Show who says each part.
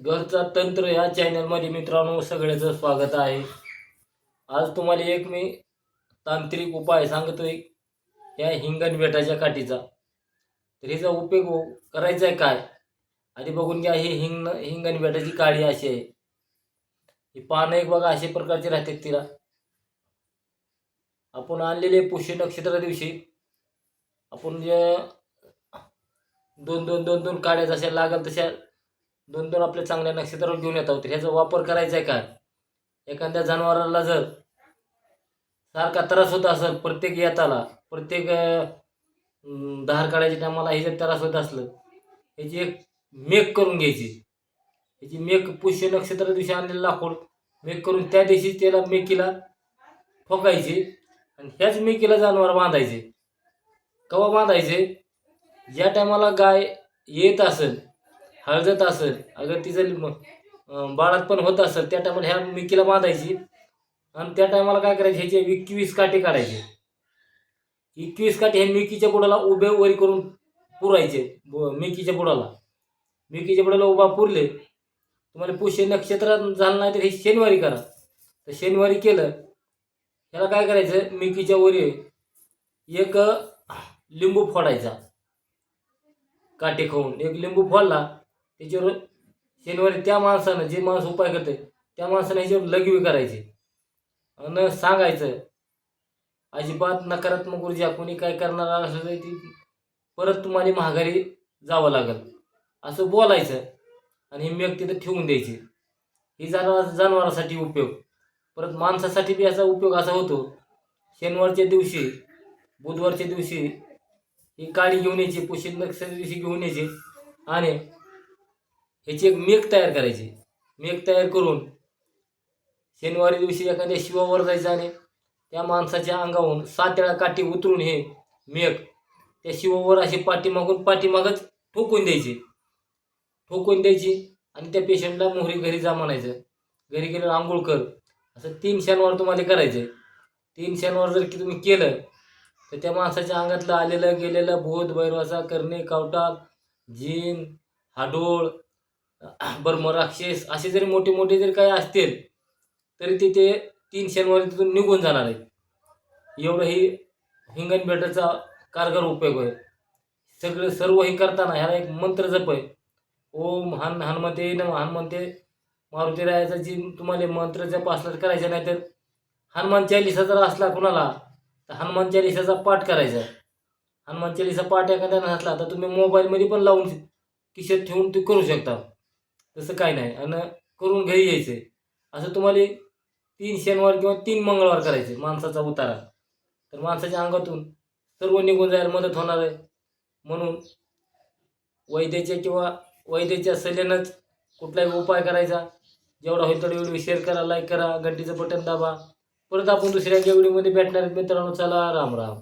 Speaker 1: घरचा तंत्र या चॅनलमध्ये मित्रांनो सगळ्याचं स्वागत आहे. आज तुम्हाला एक मी तांत्रिक उपाय सांगतोय या हिंगण बेटाच्या काठीचा. तर हिचा उपयोग करायचा आहे काय? आधी बघून घ्या ही हिंग हिंगण बेटाची काळी अशी आहे. ही पानं एक बघा अशा प्रकारची राहते तिला. आपण आणलेले पुष्य नक्षत्र दिवशी आपण जे दोन दोन दोन दोन काड्या जशा लागल तशा दोन दोन आपल्या चांगल्या नक्षत्रावर घेऊन येत आहोत. ह्याचा वापर करायचा आहे का? एखाद्या जनावराला जर सारखा त्रास होत असेल प्रत्येक येताला प्रत्येक धार काढायच्या टायमाला हे जर त्रास होत असलं ह्याची एक मेक करून घ्यायची. ह्याची मेक पुष्य नक्षत्र दिवशी आणलेलं लाकूड मेक करून त्या दिवशी त्याला मेकीला ठोकायची आणि ह्याच मेकीला जनावर बांधायचे. कवा बांधायचे? ज्या टायमाला गाय येत असेल हळदत असेल. अगर तिचं म- बाळात पण होत असेल त्या टायमाला ह्या मिकीला बांधायची. आणि त्या टायमाला काय करायचे ह्याचे एकवीस काटे काढायचे. एकवीस काटे हे मिकीच्या बुडाला उभे वरी करून पुरायचे. मिकीच्या बुडाला. मिकीच्या बुडाला उभा पुरले. तुम्हाला पुष्य नक्षत्र झालं नाही तर हे शनिवारी करा. तर शनिवारी केलं. ह्याला काय करायचं? मिकीच्या वरी एक लिंबू फोडायचा. काटे खाऊन. एक लिंबू फोडला. त्याच्यावर शनिवारी त्या माणसानं जे माणूस उपाय करते त्या माणसानं ह्याच्यावर लगवी करायची. न सांगायचं अजिबात नकारात्मक ऊर्जा कोणी काय करणार असलं तरी ती परत तुम्हाला महागारी जावं लागेल. असं बोलायचं आणि ही मेघ तिथं ठेवून द्यायची. ही जनावर जनावरासाठी उपयोग. परत माणसासाठी बी याचा उपयोग असा होतो शनिवारच्या दिवशी बुधवारच्या दिवशी ही काळी घेऊन यायची पुशील नक्षत्र दिवशी घेऊन यायची. आणि ह्याची एक मेघ तयार करायची. मेघ तयार करून शनिवारी दिवशी एखाद्या शिवावर जायचं आणि त्या माणसाच्या अंगाहून सात वेळा काठी उतरून हे मेघ त्या शिवावर अशी पाठीमागून पाठीमागच ठोकून द्यायची. ठोकून द्यायची आणि त्या पेशंटला मोहरी घरी जा म्हणायचं. घरी गेल्यावर आंघोळ कर. असं तीन शनिवार तुम्हाला करायचं तीन शनिवार जर की तुम्ही केलं तर त्या माणसाच्या अंगातलं आलेलं गेलेलं भूत भैरवाचा करणे कावटा जीन हाडोळ बर्मराक्षस असे जरी मोठे मोठे जरी काही असतील तरी तिथे तीन शनिवारी तिथून निघून जाणार आहे एवढं ही हिंगण बेटाचा कारगर उपयोग आहे. सगळं सर्व हे करताना ह्याला एक मंत्र जप आहे. ओम हन हनुमते नम. हनुमते मारुती रायाचा जी तुम्हाला मंत्र जप असला तर करायचा नाही तर हनुमान चालिसा जर असला कुणाला तर हनुमान चालिसाचा पाठ करायचा. हनुमान चालिसा पाठ एखाद्यानं नसला तर तुम्ही मोबाईलमध्ये पण लावून किशोर ठेवून ते करू शकता. तसं काय नाही. आणि करून घरी यायचं. असं तुम्हाला तीन शनिवार किंवा तीन मंगळवार करायचे माणसाचा उतारा. तर माणसाच्या अंगातून सर्व निघून जायला मदत होणार आहे. म्हणून वैद्याच्या किंवा वैद्याच्या सल्ल्यानंच कुठलाही उपाय करायचा. जेवढा होईल तेवढा व्हिडिओ शेअर करा लाईक करा घंटीचं बटन दाबा. परत आपण दुसऱ्या व्हिडिओमध्ये भेटणार मित्रांनो. चला राम राम.